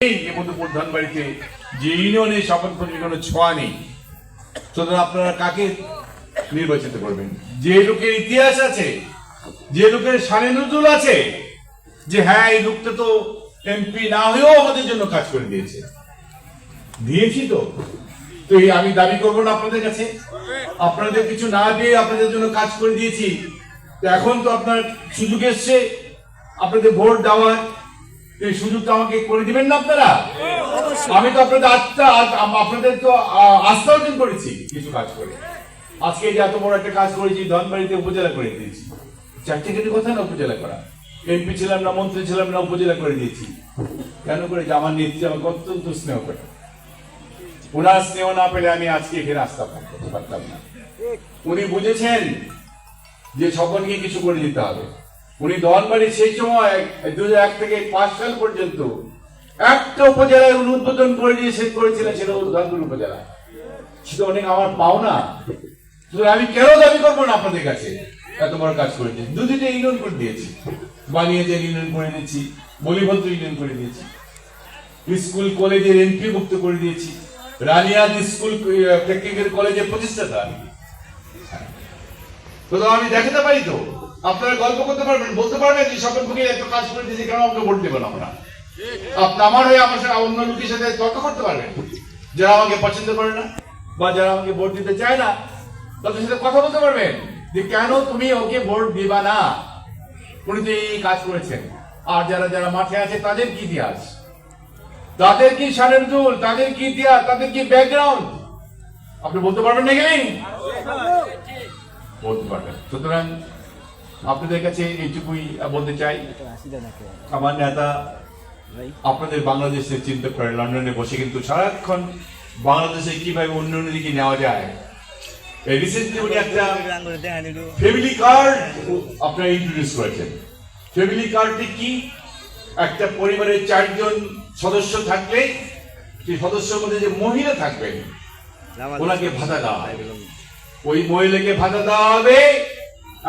এই মধুপুর ধনবাড়িতে যে ইউনিয়নে শপথ গ্রহণের কোনো ছোঁয়া নেই, সুতরাং আপনারা কাকে নির্বাচিত করবেন? যে লোকের ইতিহাস আছে, যে লোকের সানে নজরুল আছে, যে হ্যাঁ এই লোকটা তো এমপি না হয়েও আমাদের জন্য কাজ করে দিয়েছে। দিয়েছি তো। তো এই আমি দাবি করব না আপনাদের কাছে? আপনাদের কিছু না দিয়ে আপনাদের জন্য কাজ করে দিয়েছি। তো এখন তো আপনার সুযোগ এসছে। আপনাদের ভোট দেওয়ার এই সুযোগটা আমাকে করে দিবেন না আপনারা? আমি তো আপনাদের আস্থা আ- আপনাদের তো আস্থা অর্জন করেছি কিছু কাজ করে। আজকে যে এত বড় একটা কাজ করেছি ধনবাড়িতে উপজেলা করে দিয়েছি। চারটে কেটে কথা না উপজেলা করা? এমপি ছিলাম না মন্ত্রী ছিলাম না উপজেলা করে দিয়েছি। কেন করে? যে আমার নেত্রী আমাকে অত্যন্ত স্নেহ করে। ওনার স্নেহ না পেলে আমি আজকে এখানে না, করতে পারতাম না। উনি বুঝেছেন যে সকলকে কিছু করে দিতে হবে। উনি ধনবাড়ি সেই সময় দু এক থেকে পাঁচ সাল পর্যন্ত একটা উপজেলায় উনি উদ্বোধন করে দিয়ে শেষ করেছিলেন, সেটা ধনবাড়ি উপজেলা। সেটা অনেক আমার পাওনা। আমি কেন দাবি করব না আপনাদের কাছে? এত বড় কাজ করেছি দুদিনে ইউনিয়ন করে দিয়েছি। বানিয়ে ইউনিয়ন করে দিয়েছি বলিভদ্র ইউনিয়ন করে দিয়েছি। স্কুল, কলেজের মুক্ত করে দিয়েছি। রানিয়াদ স্কুল টেকনিক্যাল কলেজের প্রতিষ্ঠাতা। তো আমি দেখাতে পারি তো? আপনারা গল্প করতে পারবেন, বলতে পারবেন যে সকল মুখে এত কাজ করে দিয়েছি, কেন আমাকে ভোট দেবেন আমরা আপনি আমার হয়ে আমার সাথে অন্য লোকের সাথে তর্ক করতে পারবেন? যারা আমাকে পছন্দ করে না, বা যারা আমাকে ভোট দিতে চায় না, তাদের সাথে কথা বলতে পারবেন যে কেন তুমি ওকে ভোট দিবা না? উনি তো এই কাজ করেছেন। আর যারা যারা মাঠে আছে, তাদের কি ইতিহাস? তাদের কি সারের দুল তাদের কি ইতিহাস? তাদের কি ব্যাকগ্রাউন্ড আপনি বলতে পারবেন না গেলেন বলতে পারবেন। সুতরাং আপনাদের কাছে এইটুকুই বলতে চাই। আমার নেতা আপনাদের বাংলাদেশের চিন্তা করে লন্ডনে বসে কিন্তু সারাক্ষণ বাংলাদেশে কীভাবে উন্নয়নের দিকে নেওয়া যায়। রিসেন্টলি উনি একটা ফ্যামিলি কার্ড আপনারা ইন্ট্রোডিউস করেছেন। ফ্যামিলি কার্ডটি কি? একটা পরিবারের চারজন সদস্য থাকলে সেই সদস্যের মধ্যে যে মহিলা থাকবেন ওনাকে ভাতা দেওয়া হবে। ওই মহিলাকে ভাতা দেওয়া হবে।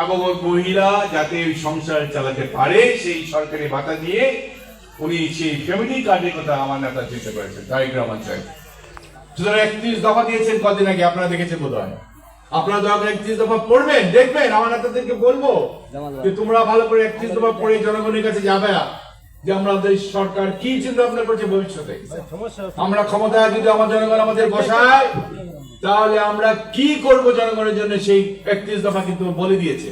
এবং ওই মহিলা যাতে ওই সংসার চালাতে পারে, সেই সরকারি ভাতা দিয়ে উনি সেই ফ্যামিলি কার্ডের কথা আমার নেতা চিন্তা করেছেন তারিগ্রাম অঞ্চল সুতরাং একত্রিশ দফা দিয়েছেন, কদিন আগে আপনারা দেখেছেন বোধ হয় আপনারা দয়া করে একত্রিশ দফা পড়বেন, দেখবেন, আমার নেতাদেরকে বলব যে তোমরা ভালো করে একত্রিশ দফা পড়ে জনগণের কাছে যাবে না, যে আমাদের সরকার কি চিন্তা ভাবনা করছে ভবিষ্যতে? আমরা ক্ষমতায় যদি আমার জনগণ আমাদের বসায় তাহলে আমরা কি করব জনগণের জন্য? সেই একত্রিশ দফা কিন্তু বলে দিয়েছে।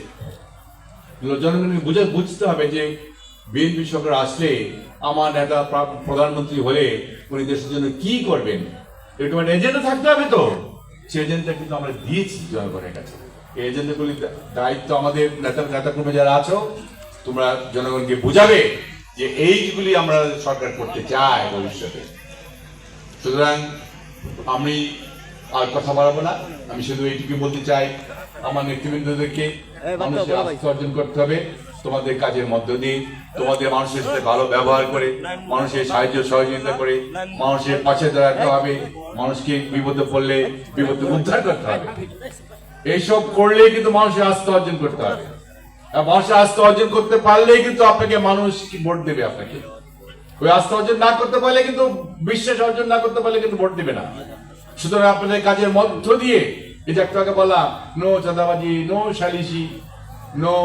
জনগণকে বুঝে বুঝতে হবে যে বিএনপি সরকার আসলে আমার নেতা প্রধানমন্ত্রী হলে উনি দেশের জন্য কি করবেন? একটা এজেন্ডা থাকতে হবে তো। সেই এজেন্ডা কিন্তু আমরা দিয়েছি জনগণের কাছে। এই এজেন্ডাগুলি দায়িত্ব আমাদের নেতা, নেতাকর্মী যারা আছো, তোমরা জনগণকে বুঝাবে যে এইগুলি আমরা সরকার করতে চাই ভবিষ্যতে। সুতরাং আমি আর কথা বাড়াবো না। আমি শুধু এইটুকু বলতে চাই আমার নেতৃবৃন্দদেরকে মানুষের আস্থা অর্জন করতে হবে তোমাদের কাজের মধ্য দিয়ে তোমাদের মানুষের সাথে ভালো ব্যবহার করে মানুষের সাহায্য সহযোগিতা করে মানুষের পাশে দাঁড়াতে হবে মানুষকে বিপদে পড়লে বিপদ উদ্ধার করতে হবে। এইসব করলে কিন্তু মানুষের আস্থা অর্জন করতে হবে। মানুষের আস্থা অর্জন করতে পারলেই কিন্তু আপনাকে মানুষ ভোট দেবে আপনাকে। ওই আস্থা অর্জন না করতে পারলে কিন্তু বিশ্বাস অর্জন না করতে পারলে কিন্তু ভোট দিবে না। সুতরাং আপনাদের কাজের মধ্য দিয়ে যে একটু আগে বললাম, নো চাঁদাবাজি, নো সালিসি নো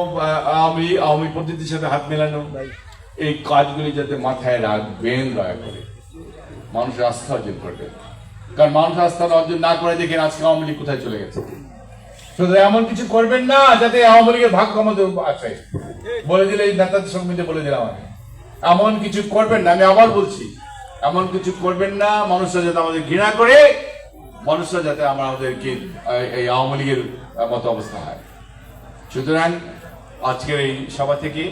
আওয়ামী আওয়ামী পদ্ধতির সাথে হাত মেলানো। এই কাজগুলি যাতে মাথায় রাখবেন, দয়া করে। মানুষের আস্থা অর্জন করবে। কারণ মানুষ আস্থা অর্জন না করে দেখেন আজকে আওয়ামী লীগ কোথায় চলে গেছে। শুধু এমন কিছু করবেন না, যাতে আওয়ামী লীগের ভাগ্য আমাদের আছে। বলে দিলে এই নেতাদের সঙ্গে বলে দিলাম আমি। এমন কিছু করবেন না, আমি আবার বলছি, এমন কিছু করবেন না, মানুষরা যাতে আমাদের ঘৃণা করে মানুষরা যাতে আমরা আমাদেরকে এই আওয়ামী লীগের মতো অবস্থা হয়। সুতরাং আজকের এই সভা থেকে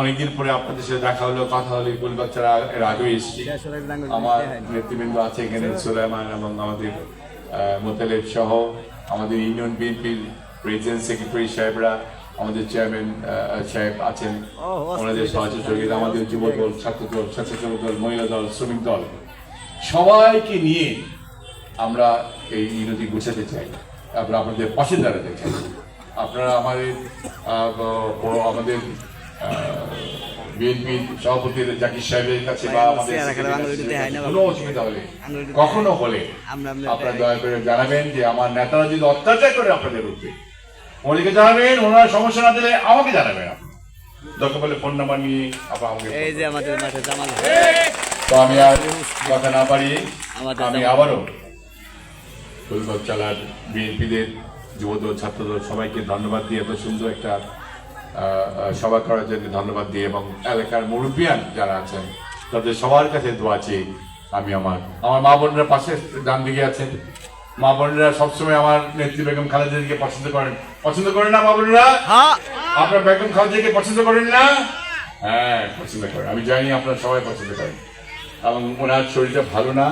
অনেকদিন পরে আপনাদের সাথে দেখা হলো কথা হলো এই বাচ্চারা এর আগেও এসেছি। আমার নেতৃবৃন্দ আছে এখানে সুলাইমান এবং আমাদের মোতালেব সহ আমাদের ইউনিয়ন বিএনপির প্রেসিডেন্ট সেক্রেটারি সাহেবরা আমাদের চেয়ারম্যান সাহেব আছেন। ওনাদের সহযোগিতা আমাদের যুব দল ছাত্র দল ছাত্রছাত্রী দল মহিলা দল শ্রমিক দল সবাইকে নিয়ে আমরা এই ইউনিটি গুছাতে চাই আমরা আপনাদের পাশে দাঁড়াতে চাই। আপনারা আমাদের আমাদের আহ, বিএনপি সভাপতি জাকির সাহেবের কাছে বা আমাদের কোনো অসুবিধা হলে কখনো হলে আপনারা দয়া করে জানাবেন যে আমার নেতারা যদি অত্যাচার করে আপনাদের উপরে ওনাকে জানাবেন ওনার সমস্যা না দিলে আমাকে জানাবেন। দরকার বলে ফোন নাম্বার নিয়ে আমাকে এই যে আমাদের মাঠে জামাল তো আমি আর কথা না পারি আমি আবারও ফুলগঞ্জ চালার বিএনপিদের যুবদল ছাত্রদল সবাইকে ধন্যবাদ দিয়ে এত সুন্দর একটা সভা করার জন্য ধন্যবাদ দিয়ে এবং এলাকার মুরব্বিয়ান যারা আছেন তাদের সবার কাছে দোয়া চেয়ে আমি আমার আমার মা বোনরা পাশে ডান দিকে আছেন। মা বোনেরা সবসময় আমার নেত্রী বেগম খালেদাকে পছন্দ করেন। পছন্দ করেন না মা বোনেরা? হ্যাঁ। আপনার বেগম খালেদাকে পছন্দ করেন না? হ্যাঁ পছন্দ করেন। আমি জানি আপনারা সবাই পছন্দ করেন। এবং ওনার শরীরটা ভালো না।